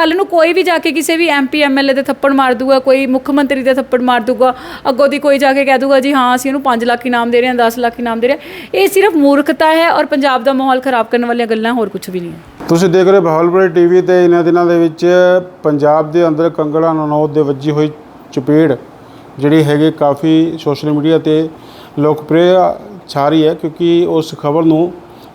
ਕੱਲ ਨੂੰ ਕੋਈ ਵੀ ਜਾ ਕੇ ਕਿਸੇ ਵੀ ਐਮਪੀ ਐਮਐਲਏ ਦੇ ਥੱਪੜ ਮਾਰ ਦੂਗਾ, ਕੋਈ ਮੁੱਖ ਮੰਤਰੀ ਦੇ ਥੱਪੜ ਮਾਰ ਦੂਗਾ, ਅੱਗੋਂ ਦੀ ਕੋਈ ਜਾ ਕੇ ਕਹਿ ਦੂਗਾ, ਜੀ ਹਾਂ, ਅਸੀਂ ਉਹਨੂੰ 5 ਲੱਖ ਇਨਾਮ ਦੇ ਰਹੇ ਹਾਂ 10 ਲੱਖ ਇਨਾਮ ਦੇ ਰਹੇ ਹਾਂ। ਇਹ ਸਿਰਫ ਮੂਰਖਤਾ ਹੈ ਔਰ ਪੰਜਾਬ ਦਾ ਮਾਹੌਲ ਖਰਾਬ ਕਰਨ ਵਾਲੀਆਂ ਗੱਲਾਂ ਹੋਰ ਕੁਝ ਵੀ ਨਹੀਂ ਹੈ। ਤੁਸੀਂ ਦੇਖ ਰਹੇ ਬਹਾਵਲਪੁਰ ਟੀਵੀ ਤੇ ਇਹਨਾਂ ਦਿਨਾਂ ਦੇ ਵਿੱਚ ਪੰਜਾਬ ਦੇ ਅੰਦਰ ਕੰਗੜਾ ਨਨੌਦ ਦੇ ਵੱਜੀ ਹੋਈ ਚਪੇੜ, ਜਿਹੜੀ ਹੈਗੀ ਕਾਫੀ ਸੋਸ਼ਲ ਮੀਡੀਆ ਤੇ ਲੋਕਪ੍ਰਿਯ ਛਾ ਰਹੀ ਹੈ ਕਿਉਂਕਿ ਉਸ ਖਬਰ ਨੂੰ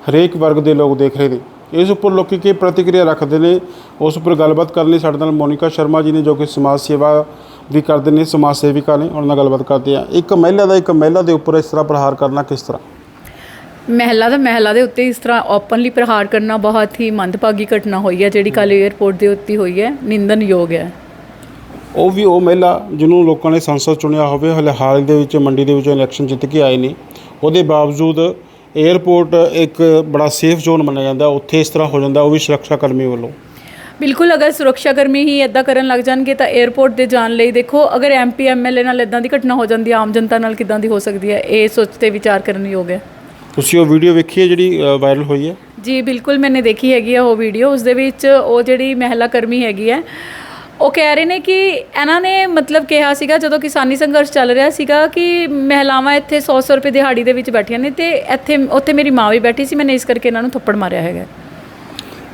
ਹਰੇਕ ਵਰਗ ਦੇ ਲੋਕ ਦੇਖ ਰਹੇ ਨੇ। ਇਸ ਉੱਪਰ ਲੋਕੀ ਕੀ ਪ੍ਰਤੀਕਿਰਿਆ ਰੱਖਦੇ ਨੇ ਉਸ ਉੱਪਰ ਗੱਲਬਾਤ ਕਰਨ ਲਈ ਸਾਡੇ ਨਾਲ ਮੋਨਿਕਾ ਸ਼ਰਮਾ ਜੀ ਨੇ ਜੋ ਕਿ ਸਮਾਜ ਸੇਵਾ ਵੀ ਕਰਦੇ ਨੇ ਸਮਾਜ ਸੇਵਿਕਾ ਨੇ ਉਹਨਾਂ ਨਾਲ ਗੱਲਬਾਤ ਕਰਦੇ ਆ ਇੱਕ ਮਹਿਲਾ ਦਾ ਇੱਕ ਮਹਿਲਾ ਦੇ ਉੱਪਰ ਇਸ ਤਰ੍ਹਾਂ ਪ੍ਰਹਾਰ ਕਰਨਾ ਕਿਸ ਤਰ੍ਹਾਂ? ਮਹਿਲਾ ਦਾ ਮਹਿਲਾ ਦੇ ਉੱਤੇ ਇਸ ਤਰ੍ਹਾਂ ਓਪਨਲੀ ਪ੍ਰਹਾਰ ਕਰਨਾ ਬਹੁਤ ਹੀ ਮੰਦਭਾਗੀ ਘਟਨਾ ਹੋਈ ਹੈ ਜਿਹੜੀ ਕੱਲ੍ਹ 에ਅਰਪੋਰਟ ਦੇ ਉੱਤੇ ਹੋਈ ਹੈ ਨਿੰਦਨਯੋਗ ਹੈ। ਉਹ ਵੀ ਉਹ ਮਹਿਲਾ ਜਿਹਨੂੰ ਲੋਕਾਂ ਨੇ ਸੰਸਦ ਚੁਣਿਆ ਹੋਵੇ ਹਲੇ ਹਾਲ ਦੇ ਵਿੱਚ ਮੰਡੀ ਦੇ ਵਿੱਚ ਇਲੈਕਸ਼ਨ ਜਿੱਤ ਕੇ ਆਏ ਨੇ ਉਹਦੇ ਬਾਵਜੂਦ ਏਅਰਪੋਰਟ ਇੱਕ ਬੜਾ ਸੇਫ ਜ਼ੋਨ ਮੰਨਿਆ ਜਾਂਦਾ ਉੱਥੇ ਇਸ ਤਰ੍ਹਾਂ ਹੋ ਜਾਂਦਾ ਉਹ ਵੀ ਸੁਰੱਖਿਆ ਕਰਮੀ ਵੱਲੋਂ। ਬਿਲਕੁਲ ਅਗਰ ਸੁਰੱਖਿਆ ਕਰਮੀ ਹੀ ਇਦਾਂ ਕਰਨ ਲੱਗ ਜਾਣਗੇ ਤਾਂ 에어ਪੋਰਟ ਦੇ ਜਾਣ ਲਈ ਦੇਖੋ ਅਗਰ ਐਮਪੀ ਐਮਐਲਏ ਨਾਲ ਇਦਾਂ ਦੀ ਘਟਨਾ ਹੋ ਜਾਂਦੀ ਹੈ ਆਮ ਜਨਤਾ ਨਾਲ ਕਿਦਾਂ ਦੀ ਹੋ ਸਕਦੀ ਹੈ ਇਹ ਸੋਚ ਤੇ ਵਿਚਾਰ ਕਰਨ ਯੋਗ ਹੈ। ਤੁਸੀਂ ਉਹ ਵੀਡੀਓ ਵੇਖੀ ਹੈ ਜਿਹੜੀ ਵਾਇਰਲ ਹੋਈ ਹੈ? ਜੀ ਬਿਲਕੁਲ ਮੈਨੇ ਦੇਖੀ ਹੈਗੀ ਆ ਉਹ ਵੀਡੀਓ ਉਸ ਦੇ ਵਿੱਚ ਉਹ ਜਿਹੜੀ ਮਹਿਲਾ ਕਰਮੀ ਹੈਗੀ ਹੈ ਉਹ ਕਹਿ ਰਹੇ ਨੇ ਕਿ ਇਹਨਾਂ ਨੇ ਮਤਲਬ ਕਿਹਾ ਸੀਗਾ, ਜਦੋਂ ਕਿਸਾਨੀ ਸੰਘਰਸ਼ ਚੱਲ ਰਿਹਾ ਸੀਗਾ ਕਿ ਮਹਿਲਾਵਾਂ ਇੱਥੇ 100-100 ਰੁਪਏ ਦਿਹਾੜੀ ਦੇ ਵਿੱਚ ਬੈਠੀਆਂ ਨੇ ਤੇ ਇੱਥੇ, ਉੱਥੇ ਮੇਰੀ ਮਾਂ ਵੀ ਬੈਠੀ ਸੀ, ਮੈਨੇ ਇਸ ਕਰਕੇ ਇਹਨਾਂ ਨੂੰ ਥੱਪੜ ਮਾਰਿਆ ਹੈਗਾ।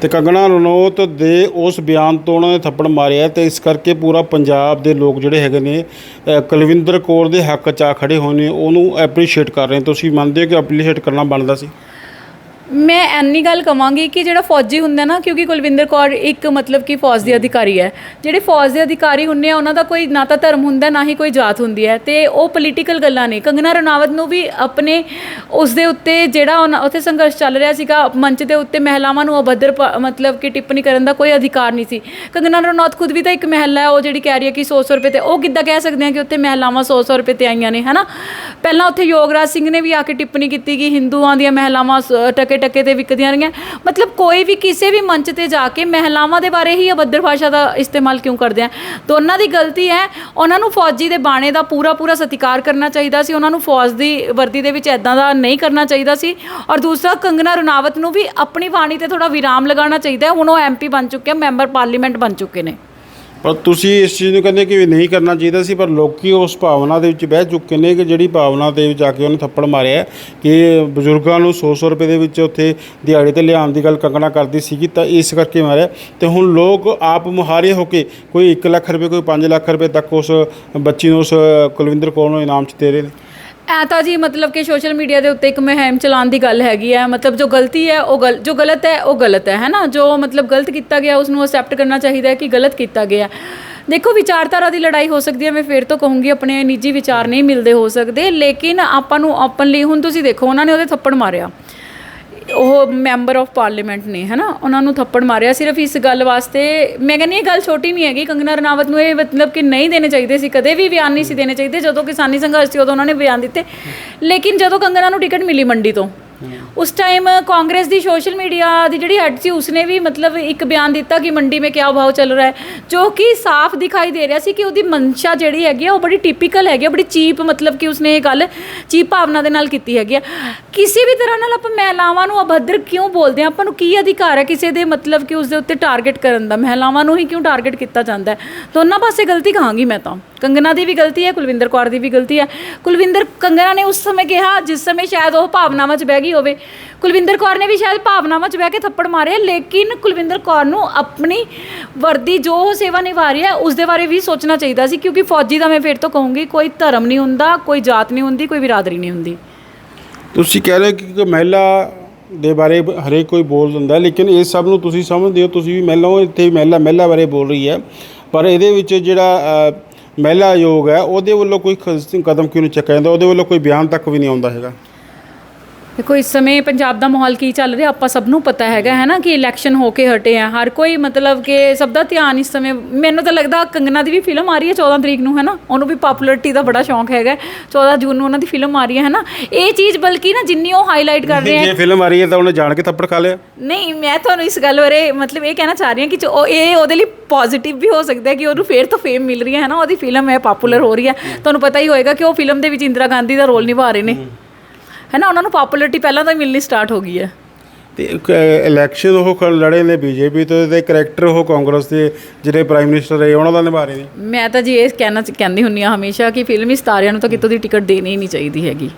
ਤੇ ਕੰਗਣਾ ਰਣੌਤ ਦੇ ਉਸ ਬਿਆਨ ਤੋਂ ਉਹਨਾਂ ਨੇ ਥੱਪੜ ਮਾਰਿਆ ਤੇ ਇਸ ਕਰਕੇ ਪੂਰਾ ਪੰਜਾਬ ਦੇ ਲੋਕ ਜਿਹੜੇ ਹੈਗੇ ਨੇ ਕੁਲਵਿੰਦਰ ਕੌਰ ਦੇ ਹੱਕ 'ਚ ਆ ਖੜੇ ਹੋਏ ਨੇ, ਉਹਨੂੰ ਐਪਰੀਸ਼ੀਏਟ ਕਰ ਰਹੇ ਤੁਸੀਂ ਮੰਨਦੇ ਹੋ ਕਿ ਐਪਰੀਸ਼ੀਏਟ ਕਰਨਾ ਬਣਦਾ ਸੀ? ਮੈਂ ਐਨੀ ਗੱਲ ਕਵਾਂਗੀ ਕਿ ਜਿਹੜਾ ਫੌਜੀ ਹੁੰਦਾ ਨਾ, ਕਿਉਂਕਿ ਕੁਲਵਿੰਦਰ ਕੌਰ ਇੱਕ ਮਤਲਬ ਕਿ ਫੌਜ ਦੀ ਅਧਿਕਾਰੀ ਹੈ। ਜਿਹੜੇ ਫੌਜ ਦੇ ਅਧਿਕਾਰੀ ਹੁੰਦੇ ਆ, ਉਹਨਾਂ ਦਾ ਕੋਈ ਨਾ ਤਾਂ ਧਰਮ ਹੁੰਦਾ, ਨਾ ਹੀ ਕੋਈ ਜਾਤ ਹੁੰਦੀ ਹੈ। ਤੇ ਉਹ ਪੋਲੀਟੀਕਲ ਗੱਲਾਂ ਨੇ। ਕੰਗਨਾ ਰਣਾਵਤ ਨੂੰ ਵੀ ਆਪਣੇ ਉਸ ਦੇ ਉੱਤੇ ਜਿਹੜਾ ਉਹਨਾਂ- ਉੱਥੇ ਸੰਘਰਸ਼ ਚੱਲ ਰਿਹਾ ਸੀਗਾ, ਮੰਚ ਦੇ ਉੱਤੇ ਮਹਿਲਾਵਾਂ ਨੂੰ ਅਭਦਰ ਪ- ਮਤਲਬ ਕਿ ਟਿੱਪਣੀ ਕਰਨ ਦਾ ਕੋਈ ਅਧਿਕਾਰ ਨਹੀਂ ਸੀ। ਕੰਗਨਾ ਰਣੌਤ ਖੁਦ ਵੀ ਤਾਂ ਇੱਕ ਮਹਿਲਾ ਹੈ, ਉਹ ਜਿਹੜੀ ਕਹਿ ਰਹੀ ਹੈ ਕਿ 100 ਰੁਪਏ ਤੇ, ਉਹ ਕਿੱਦਾਂ ਕਹਿ ਸਕਦੇ ਆ ਕਿ ਉੱਥੇ ਮਹਿਲਾਵਾਂ 100 ਰੁਪਏ ਤੇ ਆਈਆਂ ਨੇ, ਹਨਾ? ਪਹਿਲਾਂ ਉੱਥੇ ਯੋਗਰਾਜ ਸਿੰਘ ਨੇ ਵੀ ਆ ਕੇ ਟਿੱਪਣੀ ਕੀਤੀ ਕਿ ਹਿੰਦੂਆਂ ਦੀਆਂ ਮਹਿਲਾਵਾਂ ਸ- ਟਕੇ ਟੱਕੇ ਤੇ ਵਿਕਦੀਆਂ ਰਹੀਆਂ। ਮਤਲਬ ਕੋਈ ਵੀ ਕਿਸੇ ਵੀ ਮੰਚ ਤੇ ਜਾ ਕੇ ਮਹਿਲਾਵਾਂ ਦੇ ਬਾਰੇ ਹੀ ਅਬੱਦਰ ਭਾਸ਼ਾ ਦਾ ਇਸਤੇਮਾਲ ਕਿਉਂ ਕਰਦੇ ਆ? ਦੋਨਾਂ ਦੀ ਗਲਤੀ ਹੈ, ਉਹਨਾਂ ਨੂੰ ਫੌਜੀ ਦੇ ਬਾਣੇ ਦਾ ਪੂਰਾ ਪੂਰਾ ਸਤਿਕਾਰ ਕਰਨਾ ਚਾਹੀਦਾ ਸੀ, ਉਹਨਾਂ ਨੂੰ ਫੌਜ ਦੀ ਵਰਦੀ ਦੇ ਵਿੱਚ ਐਦਾਂ ਦਾ ਨਹੀਂ ਕਰਨਾ ਚਾਹੀਦਾ ਸੀ। ਔਰ ਦੂਸਰਾ, ਕੰਗਨਾ ਰਣਾਵਤ ਨੂੰ ਵੀ ਆਪਣੀ ਬਾਣੀ ਤੇ ਥੋੜਾ ਵਿਰਾਮ ਲਗਾਉਣਾ ਚਾਹੀਦਾ ਹੁਣ ਉਹ ਐਮਪੀ ਬਣ ਚੁੱਕੇ ਮੈਂਬਰ ਪਾਰਲੀਮੈਂਟ ਬਣ ਚੁੱਕੇ ਨੇ। ਪਰ ਤੁਸੀਂ ਇਸ ਚੀਜ਼ ਨੂੰ ਕਹਿੰਦੇ ਕਿ ਵੀ ਨਹੀਂ ਕਰਨਾ ਚਾਹੀਦਾ ਸੀ, ਪਰ ਲੋਕੀ ਉਸ ਭਾਵਨਾ ਦੇ ਵਿੱਚ ਬਹਿ ਚੁੱਕੇ ਨੇ ਕਿ ਜਿਹੜੀ ਭਾਵਨਾ ਦੇ ਵਿੱਚ ਆ ਕੇ ਉਹਨੇ ਥੱਪੜ ਮਾਰਿਆ ਕਿ ਬਜ਼ੁਰਗਾਂ ਨੂੰ 100-100 ਰੁਪਏ ਦੇ ਵਿੱਚ ਉੱਥੇ ਦਿਹਾੜੀ ਤੇ ਲਿਆਉਣ ਦੀ ਗੱਲ ਕੰਗਣਾ ਕਰਦੀ ਸੀਗੀ ਤਾਂ ਇਸ ਕਰਕੇ ਮਾਰਿਆ ਤੇ ਹੁਣ ਲੋਕ ਆਪ ਮੁਹਾਰੇ ਹੋ ਕੇ ਕੋਈ 1 ਲੱਖ ਰੁਪਏ, ਕੋਈ 5 ਲੱਖ ਰੁਪਏ ਤੱਕ ਉਸ ਬੱਚੀ ਨੂੰ, ਉਸ ਕੁਲਵਿੰਦਰ ਕੌਰ ਨੂੰ ਇਨਾਮ 'ਚ ਦੇ ਰਹੇ ਨੇ। ਐ ਤਾਂ ਜੀ ਮਤਲਬ ਕਿ ਸੋਸ਼ਲ ਮੀਡੀਆ ਦੇ ਉੱਤੇ ਇੱਕ ਮੁਹਿੰਮ ਚਲਾਉਣ ਦੀ ਗੱਲ ਹੈਗੀ ਹੈ। ਮਤਲਬ ਜੋ ਗਲਤੀ ਹੈ, ਉਹ ਗਲ, ਜੋ ਗਲਤ ਹੈ, ਉਹ ਗਲਤ ਹੈ, ਹੈਨਾ? ਜੋ ਮਤਲਬ ਗਲਤ ਕੀਤਾ ਗਿਆ ਉਸ ਨੂੰ ਅਸੈਪਟ ਕਰਨਾ ਚਾਹੀਦਾ ਹੈ ਕਿ ਗਲਤ ਕੀਤਾ ਗਿਆ। ਦੇਖੋ, ਵਿਚਾਰਧਾਰਾ ਦੀ ਲੜਾਈ ਹੋ ਸਕਦੀ ਹੈ, ਮੈਂ ਫੇਰ ਤੋਂ ਕਹੂੰਗੀ, ਆਪਣੇ ਨਿੱਜੀ ਵਿਚਾਰ ਨਹੀਂ ਮਿਲਦੇ ਹੋ ਸਕਦੇ। ਲੇਕਿਨ ਆਪਾਂ ਨੂੰ ਓਪਨਲੀ ਹੁਣ ਤੁਸੀਂ ਦੇਖੋ, ਉਹਨਾਂ ਨੇ ਉਹਦੇ ਥੱਪੜ ਮਾਰਿਆ। ਉਹ ਮੈਂਬਰ ਆਫ ਪਾਰਲੀਮੈਂਟ ਨੇ, ਹਨਾ? ਉਹਨਾਂ ਨੂੰ ਥੱਪੜ ਮਾਰਿਆ ਸਿਰਫ ਇਸ ਗੱਲ ਵਾਸਤੇ। ਮੈਂ ਕਹਿੰਦੀ ਇਹ ਗੱਲ ਛੋਟੀ ਨਹੀਂ ਹੈਗੀ। ਕੰਗਨਾ ਰਣਾਵਤ ਨੂੰ ਇਹ ਮਤਲਬ ਕਿ ਨਹੀਂ ਦੇਣੇ ਚਾਹੀਦੇ ਸੀ, ਕਦੇ ਵੀ ਬਿਆਨ ਨਹੀਂ ਸੀ ਦੇਣੇ ਚਾਹੀਦੇ। ਜਦੋਂ ਕਿਸਾਨੀ ਸੰਘਰਸ਼ ਸੀ, ਉਦੋਂ ਉਹਨਾਂ ਨੇ ਬਿਆਨ ਦਿੱਤੇ। ਲੇਕਿਨ ਜਦੋਂ ਕੰਗਨਾ ਨੂੰ ਟਿਕਟ ਮਿਲੀ ਮੰਡੀ ਤੋਂ ਉਸ ਟਾਈਮ ਕਾਂਗਰਸ ਦੀ ਸੋਸ਼ਲ ਮੀਡੀਆ ਦੀ ਜਿਹੜੀ ਹੈਡ ਸੀ, ਉਸਨੇ ਵੀ ਮਤਲਬ ਇੱਕ ਬਿਆਨ ਦਿੱਤਾ ਕਿ ਮੰਡੀ ਮੇਂ ਕਿਆ ਭਾਅ ਚੱਲ ਰਿਹਾ ਹੈ, ਜੋ ਕਿ ਸਾਫ਼ ਦਿਖਾਈ ਦੇ ਰਿਹਾ ਸੀ ਕਿ ਉਹਦੀ ਮਨਸ਼ਾ ਜਿਹੜੀ ਹੈਗੀ ਆ, ਉਹ ਬੜੀ ਟਿਪੀਕਲ ਹੈਗੀ ਆ, ਬੜੀ ਚੀਪ ਮਤਲਬ ਕਿ ਉਸਨੇ ਇਹ ਗੱਲ ਚੀਪ ਭਾਵਨਾ ਦੇ ਨਾਲ ਕੀਤੀ ਹੈਗੀ ਆ। ਕਿਸੇ ਵੀ ਤਰ੍ਹਾਂ ਨਾਲ ਆਪਾਂ ਮਹਿਲਾਵਾਂ ਨੂੰ ਅਭਦਰ ਕਿਉਂ ਬੋਲਦੇ ਆ ਆਪਾਂ ਨੂੰ ਕੀ ਅਧਿਕਾਰ ਹੈ ਕਿਸੇ ਦੇ ਮਤਲਬ ਕਿ ਉਸ ਦੇ ਉੱਤੇ ਟਾਰਗੇਟ ਕਰਨ ਦਾ? ਮਹਿਲਾਵਾਂ ਨੂੰ ਹੀ ਕਿਉਂ ਟਾਰਗੇਟ ਕੀਤਾ ਜਾਂਦਾ ਹੈ? ਦੋਨਾਂ ਪਾਸੇ ਗਲਤੀ ਕਹਾਂਗੀ ਮੈਂ ਤਾਂ। ਕੰਗਨਾ ਦੀ ਵੀ ਗਲਤੀ ਹੈ, ਕੁਲਵਿੰਦਰ ਕੌਰ ਦੀ ਵੀ ਗਲਤੀ ਹੈ। ਕੁਲਵਿੰਦਰ ਕੰਗਨਾ ਨੇ ਉਸ ਸਮੇਂ ਕਿਹਾ, ਜਿਸ ਸਮੇਂ ਸ਼ਾਇਦ ਉਹ ਭਾਵਨਾਵਾਂ 'ਚ ਬਹਿ ਗਈ ਹੋਵੇ। ਕੁਲਵਿੰਦਰ ਕੌਰ ਨੇ ਵੀ ਸ਼ਾਇਦ ਭਾਵਨਾਵਾਂ 'ਚ ਬਹਿ ਕੇ ਥੱਪੜ ਮਾਰੇ, ਲੇਕਿਨ ਕੁਲਵਿੰਦਰ ਕੌਰ ਨੂੰ ਆਪਣੀ ਵਰਦੀ ਜੋ ਉਹ ਸੇਵਾ ਨਿਭਾ ਰਹੀ ਹੈ ਉਸ ਦੇ ਬਾਰੇ ਵੀ ਸੋਚਣਾ ਚਾਹੀਦਾ ਸੀ, ਕਿਉਂਕਿ ਫੌਜੀ ਦਾ ਮੈਂ ਫਿਰ ਤੋਂ ਕਹੂੰਗੀ, ਕੋਈ ਧਰਮ ਨਹੀਂ ਹੁੰਦਾ, ਕੋਈ ਜਾਤ ਨਹੀਂ ਹੁੰਦੀ, ਕੋਈ ਬਿਰਾਦਰੀ ਨਹੀਂ ਹੁੰਦੀ। ਤੁਸੀਂ ਕਹਿ ਰਹੇ ਕਿ ਮਹਿਲਾ ਦੇ ਬਾਰੇ ਹਰੇਕ ਕੋਈ ਬੋਲ ਦਿੰਦਾ, ਲੇਕਿਨ ਇਹ ਸਭ ਨੂੰ ਤੁਸੀਂ ਸਮਝਦੇ ਹੋ, ਤੁਸੀਂ ਵੀ ਮਹਿਲਾ ਹੋ, ਇੱਥੇ ਮਹਿਲਾ ਮਹਿਲਾ ਬਾਰੇ ਬੋਲ ਰਹੀ ਹੈ। ਪਰ ਇਹਦੇ ਵਿੱਚ ਜਿਹੜਾ ਮਹਿਲਾ ਯੋਗ ਹੈ, ਉਹਦੇ ਵੱਲੋਂ ਕੋਈ ਕਦਮ ਕਿਉਂ ਨਹੀਂ ਚੱਕਿਆ ਜਾਂਦਾ, ਉਹਦੇ ਵੱਲੋਂ ਕੋਈ ਬਿਆਨ ਤੱਕ ਵੀ ਨਹੀਂ ਆਉਂਦਾ ਹੈਗਾ? ਦੇਖੋ ਇਸ ਸਮੇਂ ਪੰਜਾਬ ਦਾ ਮਾਹੌਲ ਕੀ ਚੱਲ ਰਿਹਾ ਆਪਾਂ ਸਭ ਨੂੰ ਪਤਾ ਹੈਗਾ ਹੈ ਨਾ ਕਿ ਇਲੈਕਸ਼ਨ ਹੋ ਕੇ ਹਟੇ ਆ। ਹਰ ਕੋਈ ਮਤਲਬ ਕਿ ਸਭ ਦਾ ਧਿਆਨ ਇਸ ਸਮੇਂ ਮੈਨੂੰ ਤਾਂ ਲੱਗਦਾ ਕੰਗਨਾ ਦੀ ਵੀ ਫਿਲਮ ਆ ਰਹੀ ਹੈ 14 ਤਰੀਕ ਨੂੰ ਹੈ ਨਾ? ਉਹਨੂੰ ਵੀ ਪਪੂਲੈਰਿਟੀ ਦਾ ਬੜਾ ਸ਼ੌਂਕ ਹੈਗਾ। 14 ਜੂਨ ਨੂੰ ਉਹਨਾਂ ਦੀ ਫਿਲਮ ਆ ਰਹੀ ਹੈ ਹੈ ਨਾ? ਇਹ ਚੀਜ਼ ਬਲਕਿ ਨਾ ਜਿੰਨੀ ਉਹ ਹਾਈਲਾਈਟ ਕਰ ਰਹੇ ਆ ਜੇ ਫਿਲਮ ਆ ਰਹੀ ਹੈ ਤਾਂ ਉਹਨੇ ਜਾਣ ਕੇ ਥੱਪੜ ਖਾ ਲਿਆ। ਨਹੀਂ ਮੈਂ ਤੁਹਾਨੂੰ ਇਸ ਗੱਲ ਬਾਰੇ ਮਤਲਬ ਇਹ ਕਹਿਣਾ ਚਾਹ ਰਹੀ ਹਾਂ ਕਿ ਉਹ ਇਹ ਉਹਦੇ ਲਈ ਪੋਜ਼ਿਟਿਵ ਵੀ ਹੋ ਸਕਦਾ ਹੈ ਕਿ ਉਹਨੂੰ ਫੇਰ ਤੋਂ ਫੇਮ ਮਿਲ ਰਹੀ ਹੈ ਨਾ? ਉਹਦੀ ਫਿਲਮ ਹੈ ਪਪੂਲਰ ਹੋ ਰਹੀ ਹੈ। ਤੁਹਾਨੂੰ ਪਤਾ ਹੀ ਹੋਏਗਾ ਕਿ ਉਹ ਫਿਲਮ ਦੇ ਵਿੱਚ ਇੰਦਰਾ ਗਾਂਧੀ ਦਾ ਰੋਲ ਨਿਭਾ ਰਹੇ ਨੇ। ਹੈ ਨਾ ਉਹਨਾਂ ਨੂੰ ਪਪੂਲੈਰਿਟੀ ਪਹਿਲਾਂ ਤੋਂ ਹੀ ਮਿਲਣੀ ਸਟਾਰਟ ਹੋ ਗਈ ਹੈ। ਤੇ ਇਲੈਕਸ਼ਨ ਉਹ ਖ- ਲੜੇ ਨੇ ਬੀਜੇਪੀ ਤੋਂ ਤੇ ਕਰੈਕਟਰ ਉਹ ਕਾਂਗਰਸ ਦੇ ਜਿਹੜੇ ਪ੍ਰਾਈਮ ਮਿਨਿਸਟਰ ਰਹੇ ਉਹਨਾਂ ਦਾ ਨਿਭਾ ਰਹੇ ਨੇ। ਮੈਂ ਤਾਂ ਜੀ ਇਹ ਕਹਿਣਾ ਕਹਿੰਦੀ ਹੁੰਨੀ ਆ ਹਮੇਸ਼ਾ ਕਿ ਫਿਲਮੀ ਸਿਤਾਰਿਆਂ ਨੂੰ ਤਾਂ ਕਿਤੋਂ ਦੀ ਟਿਕਟ ਦੇਣੀ ਹੀ ਨਹੀਂ ਚਾਹੀਦੀ ਹੈਗੀ।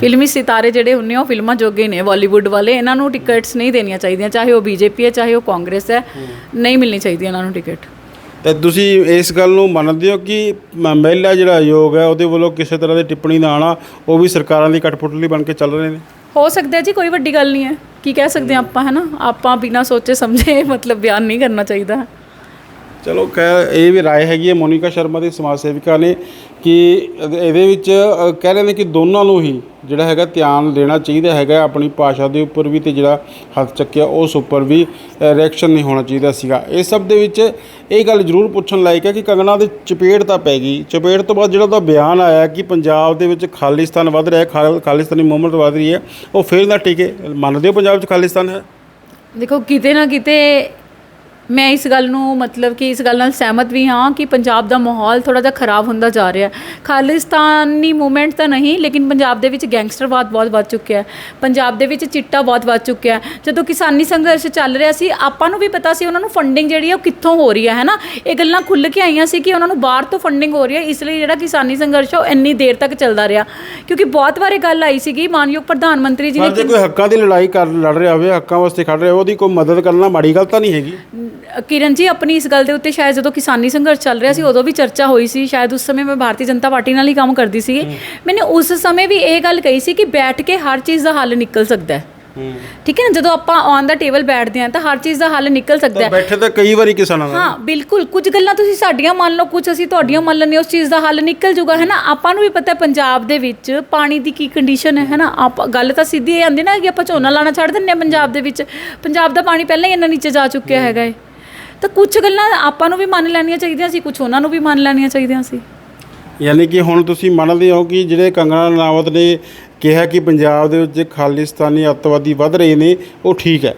ਫਿਲਮੀ ਸਿਤਾਰੇ ਜਿਹੜੇ ਹੁੰਨੇ ਆ, ਉਹ ਫਿਲਮਾਂ ਜੋਗੇ ਨੇ ਬਾਲੀਵੁੱਡ ਵਾਲੇ ਇਹਨਾਂ ਨੂੰ ਟਿਕਟਸ ਨਹੀਂ ਦੇਣੀਆਂ ਚਾਹੀਦੀਆਂ ਚਾਹੇ ਉਹ ਬੀਜੇਪੀ ਹੈ ਚਾਹੇ ਉਹ ਕਾਂਗਰਸ ਹੈ ਨਹੀਂ ਮਿਲਣੀ ਚਾਹੀਦੀ ਇਹਨਾਂ ਨੂੰ ਟਿਕਟ ਤੇ ਤੁਸੀਂ ਇਸ ਗੱਲ ਨੂੰ ਮੰਨਦੇ ਹੋ ਕਿ ਮਹਿਲਾ ਜਿਹੜਾ ਆਯੋਗ ਹੈ, ਉਹਦੇ ਵੱਲੋਂ ਕਿਸੇ ਤਰ੍ਹਾਂ ਦੀ ਟਿੱਪਣੀ ਨਾ ਆਣਾ ਉਹ ਵੀ ਸਰਕਾਰਾਂ ਦੀ ਕਠਪੁਤਲੀ ਬਣ ਕੇ ਚੱਲ ਰਹੇ ਨੇ? ਹੋ ਸਕਦਾ ਜੀ, ਕੋਈ ਵੱਡੀ ਗੱਲ ਨਹੀਂ ਹੈ। ਕੀ ਕਹਿ ਸਕਦੇ ਆਪਾਂ ਹੈ ਨਾ ਆਪਾਂ ਬਿਨਾਂ ਸੋਚੇ ਸਮਝੇ ਮਤਲਬ ਬਿਆਨ ਨਹੀਂ ਕਰਨਾ ਚਾਹੀਦਾ। ਚਲੋ ਕਹਿ ਇਹ ਵੀ ਰਾਏ ਹੈਗੀ ਹੈ ਮੋਨਿਕਾ ਸ਼ਰਮਾ ਦੀ ਸਮਾਜ ਸੇਵਿਕਾ ਨੇ ਕਿ ਇਹਦੇ ਵਿੱਚ ਕਹਿ ਰਹੇ ਨੇ ਕਿ ਦੋਨਾਂ ਨੂੰ ਹੀ ਜਿਹੜਾ ਹੈਗਾ ਧਿਆਨ ਦੇਣਾ ਚਾਹੀਦਾ ਹੈਗਾ ਆਪਣੀ ਭਾਸ਼ਾ ਦੇ ਉੱਪਰ ਵੀ ਤੇ ਜਿਹੜਾ ਹੱਥ ਚੱਕਿਆ ਉਸ ਉੱਪਰ ਵੀ ਰਿਐਕਸ਼ਨ ਨਹੀਂ ਹੋਣਾ ਚਾਹੀਦਾ ਸੀਗਾ। ਇਸ ਸਭ ਦੇ ਵਿੱਚ ਇਹ ਗੱਲ ਜ਼ਰੂਰ ਪੁੱਛਣ ਲਾਇਕ ਹੈ ਕਿ ਕੰਗਣਾ ਦੇ ਚਪੇੜ ਤਾਂ ਪੈ ਗਈ। ਚਪੇੜ ਤੋਂ ਬਾਅਦ ਜਿਹੜਾ ਉਹਦਾ ਬਿਆਨ ਆਇਆ ਕਿ ਪੰਜਾਬ ਦੇ ਵਿੱਚ ਖਾਲਿਸਤਾਨ ਵੱਧ ਰਿਹਾ ਹੈ, ਖਾਲ- ਖਾਲਿਸਤਾਨੀ ਮੂਵਮੈਂਟ ਵੱਧ ਰਹੀ ਹੈ, ਉਹ ਫਿਰ ਨਾ ਟਿਕੇ। ਮੰਨਦੇ ਹੋ ਪੰਜਾਬ 'ਚ ਖਾਲਿਸਤਾਨ ਹੈ? ਦੇਖੋ, ਕਿਤੇ ਨਾ ਕਿਤੇ ਮੈਂ ਇਸ ਗੱਲ ਨੂੰ ਮਤਲਬ ਕਿ ਇਸ ਗੱਲ ਨਾਲ ਸਹਿਮਤ ਵੀ ਹਾਂ ਕਿ ਪੰਜਾਬ ਦਾ ਮਾਹੌਲ ਥੋੜਾ ਜਿਹਾ ਖਰਾਬ ਹੁੰਦਾ ਜਾ ਰਿਹਾ ਹੈ। ਖਾਲਿਸਤਾਨੀ ਮੂਵਮੈਂਟ ਤਾਂ ਨਹੀਂ ਲੇਕਿਨ ਪੰਜਾਬ ਦੇ ਵਿੱਚ ਗੈਂਗਸਟਰਵਾਦ ਬਹੁਤ ਵੱਧ ਚੁੱਕਿਆ ਹੈ। ਪੰਜਾਬ ਦੇ ਵਿੱਚ ਚਿੱਟਾ ਬਹੁਤ ਵੱਧ ਚੁੱਕਿਆ ਹੈ। ਜਦੋਂ ਕਿਸਾਨੀ ਸੰਘਰਸ਼ ਚੱਲ ਰਿਹਾ ਸੀ ਆਪਾਂ ਨੂੰ ਵੀ ਪਤਾ ਸੀ ਉਹਨਾਂ ਨੂੰ ਫੰਡਿੰਗ ਜਿਹੜੀ ਹੈ ਉਹ ਕਿੱਥੋਂ ਹੋ ਰਹੀ ਹੈ ਹੈ ਨਾ? ਇਹ ਗੱਲਾਂ ਖੁੱਲ੍ਹ ਕੇ ਆਈਆਂ ਸੀ ਕਿ ਉਹਨਾਂ ਨੂੰ ਬਾਹਰ ਤੋਂ ਫੰਡਿੰਗ ਹੋ ਰਹੀ ਹੈ ਇਸ ਲਈ ਜਿਹੜਾ ਕਿਸਾਨੀ ਸੰਘਰਸ਼ ਉਹ ਇੰਨੀ ਦੇਰ ਤੱਕ ਚੱਲਦਾ ਰਿਹਾ। ਕਿਉਂਕਿ ਬਹੁਤ ਵਾਰ ਗੱਲ ਆਈ ਸੀਗੀ ਮਾਨਯੋਗ ਪ੍ਰਧਾਨ ਮੰਤਰੀ ਜੀ ਨੇ ਜੇ ਕੋਈ ਹੱਕਾਂ ਦੀ ਲੜਾਈ ਕਰ ਲੜ ਰਿਹਾ ਹੋਵੇ ਹੱਕਾਂ ਵਾਸਤੇ ਖੜ ਰਿਹਾ ਉਹਦੀ ਕੋਈ ਮਦਦ ਕਰਨਾ ਮਾੜੀ ਗੱਲ ਤਾਂ ਨਹੀਂ ਹੈਗੀ। ਕਿਰਨ ਜੀ ਆਪਣੀ ਇਸ ਗੱਲ ਦੇ ਉੱਤੇ ਸ਼ਾਇਦ ਜਦੋਂ ਕਿਸਾਨੀ ਸੰਘਰਸ਼ ਚੱਲ ਰਿਹਾ ਸੀ ਉਦੋਂ ਵੀ ਚਰਚਾ ਹੋਈ ਸੀ। ਸ਼ਾਇਦ ਉਸ ਸਮੇਂ ਮੈਂ ਭਾਰਤੀ ਜਨਤਾ ਪਾਰਟੀ ਨਾਲ ਹੀ ਕੰਮ ਕਰਦੀ ਸੀ ਮੈंने ਉਸ ਸਮੇਂ ਵੀ ਇਹ ਗੱਲ ਕਹੀ ਸੀ ਕਿ ਬੈਠ ਕੇ ਹਰ ਚੀਜ਼ ਦਾ ਹੱਲ ਨਿਕਲ ਸਕਦਾ ਹੈ। ਠੀਕ ਹੈ ਨਾ? ਜਦੋਂ ਆਪਾਂ ਔਨ ਦਾ ਟੇਬਲ ਬੈਠਦੇ ਹਾਂ ਤਾਂ ਹਰ ਚੀਜ਼ ਦਾ ਹੱਲ ਨਿਕਲ ਸਕਦਾ ਹੈ। ਬੈਠੇ ਤਾਂ ਕਈ ਵਾਰੀ ਕਿਸਾਨਾਂ ਨਾਲ ਹਾਂ ਬਿਲਕੁਲ। ਕੁਝ ਗੱਲਾਂ ਤੁਸੀਂ ਸਾਡੀਆਂ ਮੰਨ ਲਓ ਕੁਝ ਅਸੀਂ ਤੁਹਾਡੀਆਂ ਮੰਨ ਲੈਂਦੇ ਹਾਂ, ਉਸ ਚੀਜ਼ ਦਾ ਹੱਲ ਨਿਕਲ ਜੂਗਾ ਹੈ ਨਾ? ਆਪਾਂ ਨੂੰ ਵੀ ਪਤਾ ਹੈ ਪੰਜਾਬ ਦੇ ਵਿੱਚ ਪਾਣੀ ਦੀ ਕੀ ਕੰਡੀਸ਼ਨ ਹੈ ਹੈ ਨਾ? ਆਪ ਗੱਲ ਤਾਂ ਸਿੱਧੀ ਇਹ ਆਉਂਦੀ ਨਾ ਕਿ ਆਪਾਂ ਝੋਨਾ ਲਾਣਾ ਛੱਡ ਦਿੰਦੇ ਹਾਂ ਪੰਜਾਬ ਦੇ ਵਿੱਚ। ਪੰਜਾਬ ਦਾ ਪਾਣੀ ਪਹਿਲਾਂ ਹੀ ਇੰਨਾ ਨੀਚੇ ਜਾ ਚੁੱਕਿਆ ਹੈਗਾ ਏ। ਤਾਂ ਕੁਝ ਗੱਲਾਂ ਆਪਾਂ ਨੂੰ ਵੀ ਮੰਨ ਲੈਣੀਆਂ ਚਾਹੀਦੀਆਂ ਸੀ ਕੁਝ ਉਹਨਾਂ ਨੂੰ ਵੀ ਮੰਨ ਲੈਣੀਆਂ ਚਾਹੀਦੀਆਂ ਸੀ। ਯਾਨੀ ਕਿ ਹੁਣ ਤੁਸੀਂ ਮੰਨਦੇ ਹੋ ਕਿ ਜਿਹੜੇ ਕੰਗਣਾ ਰਣਾਵਤ ਨੇ ਕਿਹਾ ਕਿ ਪੰਜਾਬ ਦੇ ਵਿੱਚ ਖਾਲਿਸਤਾਨੀ ਅੱਤਵਾਦੀ ਵੱਧ ਰਹੇ ਨੇ, ਉਹ ਠੀਕ ਹੈ।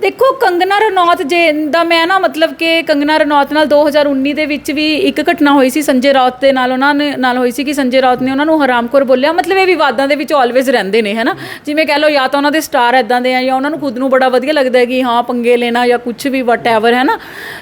ਦੇਖੋ, ਕੰਗਨਾ ਰਣੌਤ ਜੇ ਦਾ ਮੈਂ ਨਾ ਮਤਲਬ ਕਿ ਕੰਗਨਾ ਰਣੌਤ ਨਾਲ 2019 ਦੇ ਵਿੱਚ ਵੀ ਇੱਕ ਘਟਨਾ ਹੋਈ ਸੀ ਸੰਜੇ ਰਾਉਤ ਦੇ ਨਾਲ, ਉਹਨਾਂ ਨੇ ਨਾਲ ਹੋਈ ਸੀ ਕਿ ਸੰਜੇ ਰਾਉਤ ਨੇ ਉਹਨਾਂ ਨੂੰ ਹਰਾਮਖੋਰ ਬੋਲਿਆ। ਮਤਲਬ ਇਹ ਵਿਵਾਦਾਂ ਦੇ ਵਿੱਚ ਆਲਵੇਜ਼ ਰਹਿੰਦੇ ਨੇ, ਹੈਨਾ? ਜਿਵੇਂ ਕਹਿ ਲਓ, ਜਾਂ ਤਾਂ ਉਹਨਾਂ ਦੇ ਸਟਾਰ ਐਦਾਂ ਦੇ ਆ, ਜਾਂ ਉਹਨਾਂ ਨੂੰ ਖੁਦ ਨੂੰ ਬੜਾ ਵਧੀਆ ਲੱਗਦਾ ਹੈ ਕਿ ਹਾਂ, ਪੰਗੇ ਲੈਣਾ ਜਾਂ ਕੁਝ ਵੀ ਵਟਐਵਰ ਹੈ ਨਾ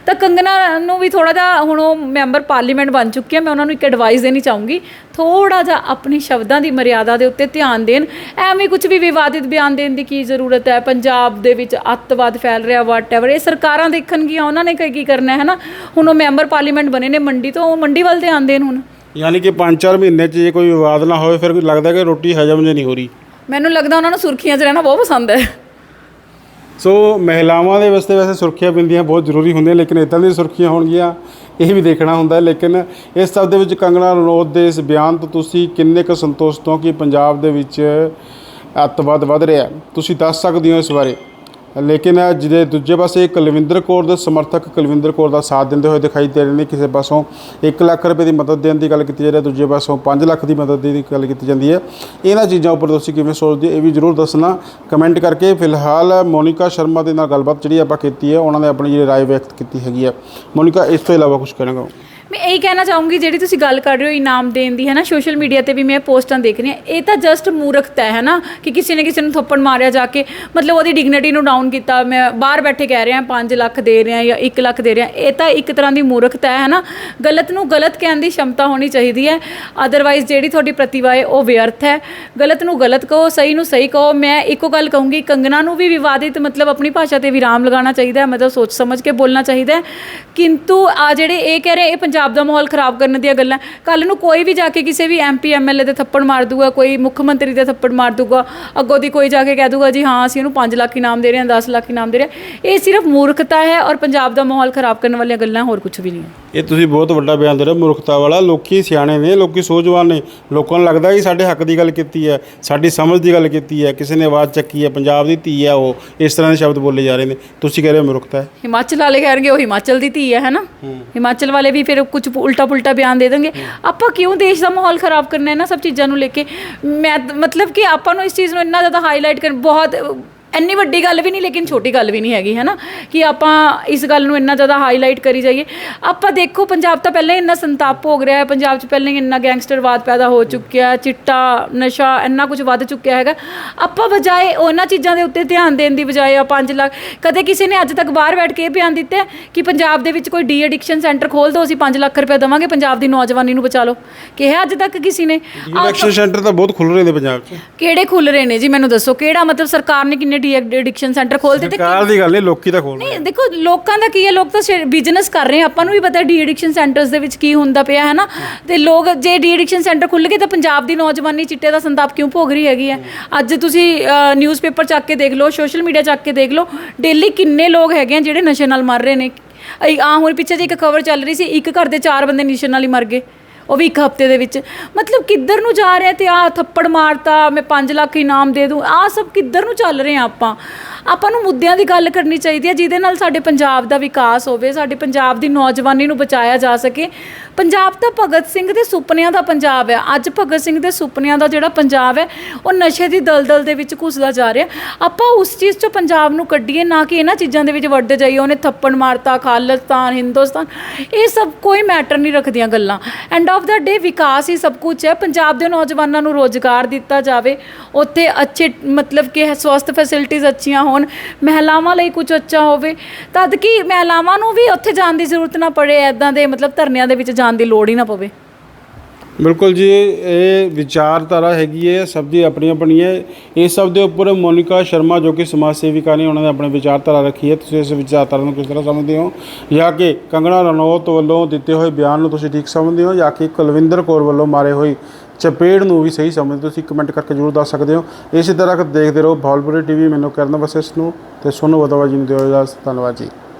ਤਾਂ ਕੰਗਨਾ ਨੂੰ ਵੀ ਥੋੜਾ ਜਿਹਾ ਹੁਣ ਉਹ ਮੈਂਬਰ ਪਾਰਲੀਮੈਂਟ ਬਣ ਚੁੱਕੀ ਹੈ ਮੈਂ ਉਹਨਾਂ ਨੂੰ ਇੱਕ ਐਡਵਾਈਸ ਦੇਣੀ ਚਾਹੂੰਗੀ ਥੋੜਾ ਜਿਹਾ ਆਪਣੀ ਸ਼ਬਦਾਂ ਦੀ ਮਰਿਆਦਾ ਦੇ ਉੱਤੇ ਧਿਆਨ ਦੇਣ। ਐਵੇਂ ਕੁਝ ਵੀ ਵਿਵਾਦਿਤ ਬਿਆਨ ਦੇਣ ਦੀ ਕੀ ਜ਼ਰੂਰਤ ਹੈ? ਪੰਜਾਬ ਦੇ ਵਿੱਚ ਅੱਤਵਾਦ ਫੈਲ ਰਿਹਾ ਵਾਟਐਵਰ ਇਹ ਸਰਕਾਰਾਂ ਦੇਖਣਗੀਆਂ ਉਹਨਾਂ ਨੇ ਕੀ ਕੀ ਕਰਨਾ ਹੈ ਨਾ ਹੁਣ ਉਹ ਮੈਂਬਰ ਪਾਰਲੀਮੈਂਟ ਬਣੇ ਨੇ ਮੰਡੀ ਤੋਂ ਉਹ ਮੰਡੀ ਵੱਲ ਧਿਆਨ ਦੇਣ ਹੁਣ। ਯਾਨੀ ਕਿ 5-4 ਮਹੀਨੇ 'ਚ ਜੇ ਕੋਈ ਵਿਵਾਦ ਨਾ ਹੋਵੇ ਫਿਰ ਲੱਗਦਾ ਕਿ ਰੋਟੀ ਹਜਮ ਜੇ ਨਹੀਂ ਹੋ ਰਹੀ। ਮੈਨੂੰ ਲੱਗਦਾ ਉਹਨਾਂ ਨੂੰ ਸੁਰਖੀਆਂ 'ਚ ਰਹਿਣਾ ਬਹੁਤ ਪਸੰਦ ਹੈ। ਸੋ ਮਹਿਲਾਵਾਂ ਦੇ ਵਾਸਤੇ ਵੈਸੇ ਸੁਰੱਖਿਆ ਬਿੰਦੀਆਂ ਬਹੁਤ ਜ਼ਰੂਰੀ ਹੁੰਦੀਆਂ ਲੇਕਿਨ ਇਦਾਂ ਦੀਆਂ ਸੁਰੱਖੀਆਂ ਹੋਣਗੀਆਂ ਇਹ ਵੀ ਦੇਖਣਾ ਹੁੰਦਾ ਲੇਕਿਨ ਇਸ ਸਭ ਦੇ ਵਿੱਚ ਕੰਗਣਾ ਰਣੌਤ ਦੇ ਇਸ ਬਿਆਨ ਤੋਂ ਤੁਸੀਂ ਕਿੰਨੇ ਕੁ ਸੰਤੁਸ਼ਟ ਹੋ ਕਿ ਪੰਜਾਬ ਦੇ ਵਿੱਚ ਅੱਤਵਾਦ ਵੱਧ ਰਿਹਾ ਤੁਸੀਂ ਦੱਸ ਸਕਦੇ ਹੋ ਇਸ ਬਾਰੇ। ਲੇਕਿਨ ਜਿਹਦੇ ਦੂਜੇ ਪਾਸੇ ਕੁਲਵਿੰਦਰ ਕੌਰ ਦੇ ਸਮਰਥਕ ਕੁਲਵਿੰਦਰ ਕੌਰ ਦਾ ਸਾਥ ਦਿੰਦੇ ਹੋਏ ਦਿਖਾਈ ਦੇ ਰਹੇ ਨੇ, ਕਿਸੇ ਪਾਸੋਂ 1 ਲੱਖ ਰੁਪਏ ਦੀ ਮਦਦ ਦੇਣ ਦੀ ਗੱਲ ਕੀਤੀ ਜਾ ਰਹੀ ਹੈ, ਦੂਜੇ ਪਾਸੋਂ 5 ਲੱਖ ਦੀ ਮਦਦ ਦੀ ਗੱਲ ਕੀਤੀ ਜਾਂਦੀ ਹੈ। ਇਹਨਾਂ ਚੀਜ਼ਾਂ ਉੱਪਰ ਤੁਸੀਂ ਕਿਵੇਂ ਸੋਚਦੇ ਹੋ, ਇਹ ਵੀ ਜ਼ਰੂਰ ਦੱਸਣਾ। ਕਮੈਂਟ ਕਰਕੇ ਫਿਲਹਾਲ ਮੋਨਿਕਾ ਸ਼ਰਮਾ ਦੇ ਨਾਲ ਗੱਲਬਾਤ ਜਿਹੜੀ ਆਪਾਂ ਕੀਤੀ ਹੈ, ਉਹਨਾਂ ਨੇ ਆਪਣੀ ਜਿਹੜੀ ਰਾਏ ਵਿਅਕਤ ਕੀਤੀ ਹੈਗੀ ਹੈ। ਮੋਨਿਕਾ, ਇਸ ਤੋਂ ਇਲਾਵਾ ਕੁਝ ਕਹਿਣਾ ਮੈਂ ਇਹੀ ਕਹਿਣਾ ਚਾਹੂੰਗੀ, ਜਿਹੜੀ ਤੁਸੀਂ ਗੱਲ ਕਰ ਰਹੇ ਹੋ ਇਨਾਮ ਦੇਣ ਦੀ, ਹੈ ਨਾ ਸੋਸ਼ਲ ਮੀਡੀਆ ਤੇ ਵੀ ਮੈਂ ਪੋਸਟਾਂ ਦੇਖ ਰਹੀ ਹਾਂ, ਇਹ ਤਾਂ ਜਸਟ ਮੂਰਖਤਾ ਹੈ ਨਾ, ਕਿ ਕਿਸੇ ਨੇ ਕਿਸੇ ਨੂੰ ਥੱਪੜ ਮਾਰਿਆ ਜਾ ਕੇ, ਮਤਲਬ ਉਹਦੀ ਡਿਗਨਿਟੀ ਨੂੰ ਡਾਊਨ ਕੀਤਾ, ਮੈਂ ਬਾਹਰ ਬੈਠੇ ਕਹਿ ਰਿਹਾ 5 ਲੱਖ ਦੇ ਰਿਹਾ ਜਾਂ 1 ਲੱਖ ਦੇ ਰਿਹਾ, ਇਹ ਤਾਂ ਇੱਕ ਤਰ੍ਹਾਂ ਦੀ ਮੂਰਖਤਾ ਹੈ ਨਾ, ਗਲਤ ਨੂੰ ਗਲਤ ਕਹਿਣ ਦੀ ਸ਼ਮਤਾ ਹੋਣੀ ਚਾਹੀਦੀ ਹੈ ਅਦਰਵਾਈਜ਼ ਜਿਹੜੀ ਤੁਹਾਡੀ ਪ੍ਰਤਿਭਾ ਹੈ ਉਹ ਵਿਅਰਥ ਹੈ, ਗਲਤ ਨੂੰ ਗਲਤ ਕਹੋ, ਸਹੀ ਨੂੰ ਸਹੀ ਕਹੋ, ਮੈਂ ਇੱਕੋ ਗੱਲ ਕਹੂੰਗੀ ਕੰਗਨਾ ਨੂੰ ਵੀ ਵਿਵਾਦਿਤ ਮਤਲਬ ਆਪਣੀ ਭਾਸ਼ਾ ਤੇ ਵਿਰਾਮ ਲਗਾਉਣਾ ਚਾਹੀਦਾ ਹੈ, ਮਤਲਬ ਸੋਚ ਸਮਝ ਕੇ ਬੋਲਣਾ ਚਾਹੀਦਾ ਹੈ, ਕਿੰਤੂ ਆ ਜਿਹੜੇ ਇਹ ਕਹਿ ਰਹੇ, ਇਹ ਪੰਜਾਬ ਦਾ ਮਾਹੌਲ ਖਰਾਬ ਕਰਨ ਦੀਆਂ ਗੱਲਾਂ। ਕੱਲ ਨੂੰ ਕੋਈ ਵੀ ਜਾ ਕੇ ਕਿਸੇ ਵੀ ਐਮਪੀ ਐਮਐਲਏ ਦੇ ਥੱਪੜ ਮਾਰ ਦੂਗਾ ਕੋਈ ਮੁੱਖ ਮੰਤਰੀ ਦੇ ਥੱਪੜ ਮਾਰ ਦੂਗਾ ਅੱਗੋਂ ਦੀ ਕੋਈ ਜਾ ਕੇ ਕਹਿ ਦੂਗਾ ਜੀ ਹਾਂ ਅਸੀਂ ਉਹਨੂੰ 5 ਲੱਖ ਇਨਾਮ ਦੇ ਰਹੇ ਹਾਂ 10 ਲੱਖ ਇਨਾਮ ਦੇ ਰਹੇ ਇਹ ਸਿਰਫ ਮੂਰਖਤਾ ਹੈ ਔਰ ਪੰਜਾਬ ਦਾ ਮਾਹੌਲ ਖਰਾਬ ਕਰਨ ਵਾਲੀਆਂ ਗੱਲਾਂ ਹੋਰ ਕੁਝ ਵੀ ਨਹੀਂ ਇਹ ਤੁਸੀਂ ਬਹੁਤ ਵੱਡਾ ਬਿਆਨ ਦੇ ਰਹੇ ਮੂਰਖਤਾ ਵਾਲਾ ਲੋਕੀ ਸਿਆਣੇ ਨੇ ਲੋਕੀ ਸੋਝਵਾਨ ਨੇ। ਲੋਕਾਂ ਨੂੰ ਲੱਗਦਾ ਕਿ ਸਾਡੇ ਹੱਕ ਦੀ ਗੱਲ ਕੀਤੀ ਹੈ ਸਾਡੀ ਸਮਝ ਦੀ ਗੱਲ ਕੀਤੀ ਹੈ ਕਿਸੇ ਨੇ ਆਵਾਜ਼ ਚੱਕੀ ਹੈ ਪੰਜਾਬ ਦੀ ਧੀ ਹੈ ਉਹ ਇਸ ਤਰ੍ਹਾਂ ਦੇ ਸ਼ਬਦ ਬੋਲੇ ਜਾ ਰਹੇ ਨੇ। ਤੁਸੀਂ ਕਹਿ ਰਹੇ ਹੋ ਮੂਰਖਤਾ ਹੈ। ਹਿਮਾਚਲ ਵਾਲੇ ਕਹਿਣਗੇ ਉਹ ਹਿਮਾਚਲ ਦੀ ਧੀ ਹੈ ਹੈਨਾ ਹਿਮਾਚਲ ਵਾਲੇ ਵੀ ਫਿਰ ਕੁਝ ਉਲਟਾ ਪੁਲਟਾ ਬਿਆਨ ਦੇ ਦੇਣਗੇ। ਆਪਾਂ ਕਿਉਂ ਦੇਸ਼ ਦਾ ਮਾਹੌਲ ਖਰਾਬ ਕਰਨਾ ਹੈ ਨਾ ਸਭ ਚੀਜ਼ਾਂ ਨੂੰ ਲੈ ਕੇ? ਮੈਂ ਮਤਲਬ ਕਿ ਆਪਾਂ ਨੂੰ ਇਸ ਚੀਜ਼ ਨੂੰ ਇੰਨਾ ਜ਼ਿਆਦਾ ਹਾਈਲਾਈਟ ਕਰ ਬਹੁਤ ਇੰਨੀ ਵੱਡੀ ਗੱਲ ਵੀ ਨਹੀਂ ਲੇਕਿਨ ਛੋਟੀ ਗੱਲ ਵੀ ਨਹੀਂ ਹੈਗੀ ਹੈ ਨਾ? ਕਿ ਆਪਾਂ ਇਸ ਗੱਲ ਨੂੰ ਇੰਨਾ ਜ਼ਿਆਦਾ ਹਾਈਲਾਈਟ ਕਰੀ ਜਾਈਏ। ਆਪਾਂ ਦੇਖੋ ਪੰਜਾਬ ਤਾਂ ਪਹਿਲਾਂ ਹੀ ਇੰਨਾ ਸੰਤਾਪ ਭੋਗ ਰਿਹਾ ਹੈ। ਪੰਜਾਬ 'ਚ ਪਹਿਲਾਂ ਹੀ ਇੰਨਾ ਗੈਂਗਸਟਰਵਾਦ ਪੈਦਾ ਹੋ ਚੁੱਕਿਆ ਹੈ, ਚਿੱਟਾ ਨਸ਼ਾ ਇੰਨਾ ਕੁਝ ਵੱਧ ਚੁੱਕਿਆ ਹੈਗਾ। ਆਪਾਂ ਬਜਾਏ ਉਹਨਾਂ ਚੀਜ਼ਾਂ ਦੇ ਉੱਤੇ ਧਿਆਨ ਦੇਣ ਦੀ ਬਜਾਏ ਆ 5 ਲੱਖ ਕਦੇ ਕਿਸੇ ਨੇ ਅੱਜ ਤੱਕ ਬਾਹਰ ਬੈਠ ਕੇ ਇਹ ਬਿਆਨ ਦਿੱਤਾ ਹੈ ਕਿ ਪੰਜਾਬ ਦੇ ਵਿੱਚ ਕੋਈ ਡੀ ਐਡਿਕਸ਼ਨ ਸੈਂਟਰ ਖੋਲ ਦਿਓ ਅਸੀਂ 5 ਲੱਖ ਰੁਪਏ ਦੇਵਾਂਗੇ ਪੰਜਾਬ ਦੀ ਨੌਜਵਾਨੀ ਨੂੰ ਬਚਾ ਲਓ। ਕਿਹਾ ਅੱਜ ਤੱਕ ਕਿਸੇ ਨੇ? ਇਲੈਕਸ਼ਨ ਸੈਂਟਰ ਤਾਂ ਬਹੁਤ ਖੁੱਲ ਰਹੇ ਨੇ ਪੰਜਾਬ 'ਚ। ਕਿਹੜੇ ਖੁੱਲ ਰਹੇ ਨੇ ਜੀ? ਮੈਨੂੰ ਦੱਸੋ ਕਿਹੜਾ ਮਤਲਬ ਸਰਕਾਰ ਨੇ ਕਿੰਨੇ ਡੀ ਐਡਿਕਸ਼ਨ ਸੈਂਟਰ ਖੋਲ ਦਿੱਤੇ ਸਰਕਾਰ ਦੀ ਗੱਲ ਨਹੀਂ ਲੋਕੀ ਤਾਂ ਖੋਲ ਨਹੀਂ ਦੇਖੋ ਲੋਕਾਂ ਦਾ ਕੀ ਹੈ ਲੋਕ ਤਾਂ ਬਿਜ਼ਨਸ ਕਰ ਰਹੇ ਆ। ਆਪਾਂ ਨੂੰ ਵੀ ਪਤਾ ਡੀ ਐਡਿਕਸ਼ਨ ਸੈਂਟਰਸ ਦੇ ਵਿੱਚ ਕੀ ਹੁੰਦਾ ਪਿਆ ਹੈ ਨਾ? ਤੇ ਲੋਕ ਜੇ ਡੀ ਐਡਿਕਸ਼ਨ ਸੈਂਟਰ ਖੁੱਲ ਗਏ ਤਾਂ ਪੰਜਾਬ ਦੀ ਨੌਜਵਾਨੀ ਚਿੱਟੇ ਦਾ ਸੰਤਾਪ ਕਿਉਂ ਭੋਗ ਰਹੀ ਹੈਗੀ ਹੈ। ਅੱਜ ਤੁਸੀਂ ਨਿਊਜ਼ਪੇਪਰ ਚੱਕ ਕੇ ਦੇਖ ਲਓ ਸੋਸ਼ਲ ਮੀਡੀਆ ਚੱਕ ਕੇ ਦੇਖ ਲਓ ਡੇਲੀ ਕਿੰਨੇ ਲੋਕ ਹੈਗੇ ਆ ਜਿਹੜੇ ਨਸ਼ੇ ਨਾਲ ਮਰ ਰਹੇ ਨੇ? ਆ ਹੁਣ ਪਿੱਛੇ ਜੇ ਇੱਕ ਖਬਰ ਚੱਲ ਰਹੀ ਸੀ ਇੱਕ ਘਰ ਦੇ ਚਾਰ ਬੰਦੇ ਨਸ਼ੇ ਨਾਲ ਹੀ ਮਰ ਗਏ। ਉਹ ਵੀ ਇੱਕ ਹਫ਼ਤੇ ਦੇ ਵਿੱਚ। ਮਤਲਬ ਕਿੱਧਰ ਨੂੰ ਜਾ ਰਿਹਾ ਤੇ ਆ ਥੱਪੜ ਮਾਰਤਾ, ਮੈਂ 5 ਲੱਖ ਇਨਾਮ ਦੇ ਦੂੰ ਆ ਸਭ ਕਿੱਧਰ ਨੂੰ ਚੱਲ ਰਹੇ ਆ ਆਪਾਂ? ਆਪਾਂ ਨੂੰ ਮੁੱਦਿਆਂ ਦੀ ਗੱਲ ਕਰਨੀ ਚਾਹੀਦੀ ਹੈ, ਜਿਹਦੇ ਨਾਲ ਸਾਡੇ ਪੰਜਾਬ ਦਾ ਵਿਕਾਸ ਹੋਵੇ, ਸਾਡੇ ਪੰਜਾਬ ਦੀ ਨੌਜਵਾਨੀ ਨੂੰ ਬਚਾਇਆ ਜਾ ਸਕੇ। ਪੰਜਾਬ ਤਾਂ ਭਗਤ ਸਿੰਘ ਦੇ ਸੁਪਨਿਆਂ ਦਾ ਪੰਜਾਬ ਹੈ। ਅੱਜ ਭਗਤ ਸਿੰਘ ਦੇ ਸੁਪਨਿਆਂ ਦਾ ਜਿਹੜਾ ਪੰਜਾਬ ਹੈ, ਉਹ ਨਸ਼ੇ ਦੀ ਦਲਦਲ ਦੇ ਵਿੱਚ ਘੁਸਦਾ ਜਾ ਰਿਹਾ। ਆਪਾਂ ਉਸ ਚੀਜ਼ 'ਚੋਂ ਪੰਜਾਬ ਨੂੰ ਕੱਢੀਏ, ਨਾ ਕਿ ਇਹਨਾਂ ਚੀਜ਼ਾਂ ਦੇ ਵਿੱਚ ਵੜਦੇ ਜਾਈਏ, ਉਹਨੇ ਥੱਪੜ ਮਾਰਤਾ, ਖਾਲਿਸਤਾਨ, ਹਿੰਦੁਸਤਾਨ, ਇਹ ਸਭ ਕੋਈ ਮੈਟਰ ਨਹੀਂ ਰੱਖਦੀਆਂ ਗੱਲਾਂ। ਐਂਡ ਆਫ ਦਾ ਡੇ ਵਿਕਾਸ ਹੀ ਸਭ ਕੁਝ ਹੈ। ਪੰਜਾਬ ਦੇ ਨੌਜਵਾਨਾਂ ਨੂੰ ਰੋਜ਼ਗਾਰ ਦਿੱਤਾ ਜਾਵੇ। ਉੱਥੇ ਅੱਛੇ, ਮਤਲਬ ਕਿ ਸਵਸਥ ਫੈਸਿਲਿਟੀਜ਼ ਅੱਛੀਆਂ ਹੋਣ, ਮਹਿਲਾਵਾਂ ਲਈ ਕੁਝ ਅੱਛਾ ਹੋਵੇ। ਤਦ ਕਿ ਮਹਿਲਾਵਾਂ ਨੂੰ ਵੀ ਉੱਥੇ ਜਾਣ ਦੀ ਜ਼ਰੂਰਤ ਨਾ ਪੜੇ ਐਦਾਂ ਦੇ ਮਤਲਬ ਧਰਨਿਆਂ ਦੇ ਵਿੱਚ ਜਾਣ ਦੀ ਲੋੜ ਹੀ ਨਾ ਪਵੇ। ਬਿਲਕੁਲ ਜੀ, ਇਹ ਵਿਚਾਰਧਾਰਾ ਹੈਗੀ ਹੈ ਸਭ ਦੀ ਆਪਣੀ ਆਪਣੀ ਹੈ। ਇਸ ਸਭ ਦੇ ਉੱਪਰ ਮੋਨਿਕਾ ਸ਼ਰਮਾ ਜੋ ਕਿ ਸਮਾਜ ਸੇਵਿਕਾ ਨੇ, ਉਹਨਾਂ ਨੇ ਆਪਣੇ ਵਿਚਾਰਧਾਰਾ ਰੱਖੀ ਹੈ। ਤੁਸੀਂ ਇਸ ਵਿਚਾਰਧਾਰਾ ਨੂੰ ਕਿਸ ਤਰ੍ਹਾਂ ਸਮਝਦੇ ਹੋ? ਜਾਂ ਕਿ ਕੰਗਣਾ ਰਣੌਤ ਵੱਲੋਂ ਦਿੱਤੇ ਹੋਏ ਬਿਆਨ ਨੂੰ ਤੁਸੀਂ ਠੀਕ ਸਮਝਦੇ ਹੋ? ਜਾਂ ਕਿ ਕੁਲਵਿੰਦਰ ਕੌਰ ਵੱਲੋਂ ਮਾਰੇ ਹੋਏ ਚਪੇੜ ਨੂੰ ਵੀ ਸਹੀ ਸਮਝਦੇ ਤੁਸੀਂ ਕਮੈਂਟ ਕਰਕੇ ਜ਼ਰੂਰ ਦੱਸ ਸਕਦੇ ਹੋ। ਇਸੇ ਤਰ੍ਹਾਂ ਦੇਖਦੇ ਰਹੋ ਭਾਵਲਪੁਰੀ ਟੀਵੀ, ਮੈਨੂੰ ਕਰਨ ਵਸਿਸ ਨੂੰ ਤੇ ਸੋਨੂ ਬਦਵਾ ਜੀ ਨੂੰ ਦਿਓ ਇਜਾਜ਼ਤ। ਧੰਨਵਾਦ ਜੀ।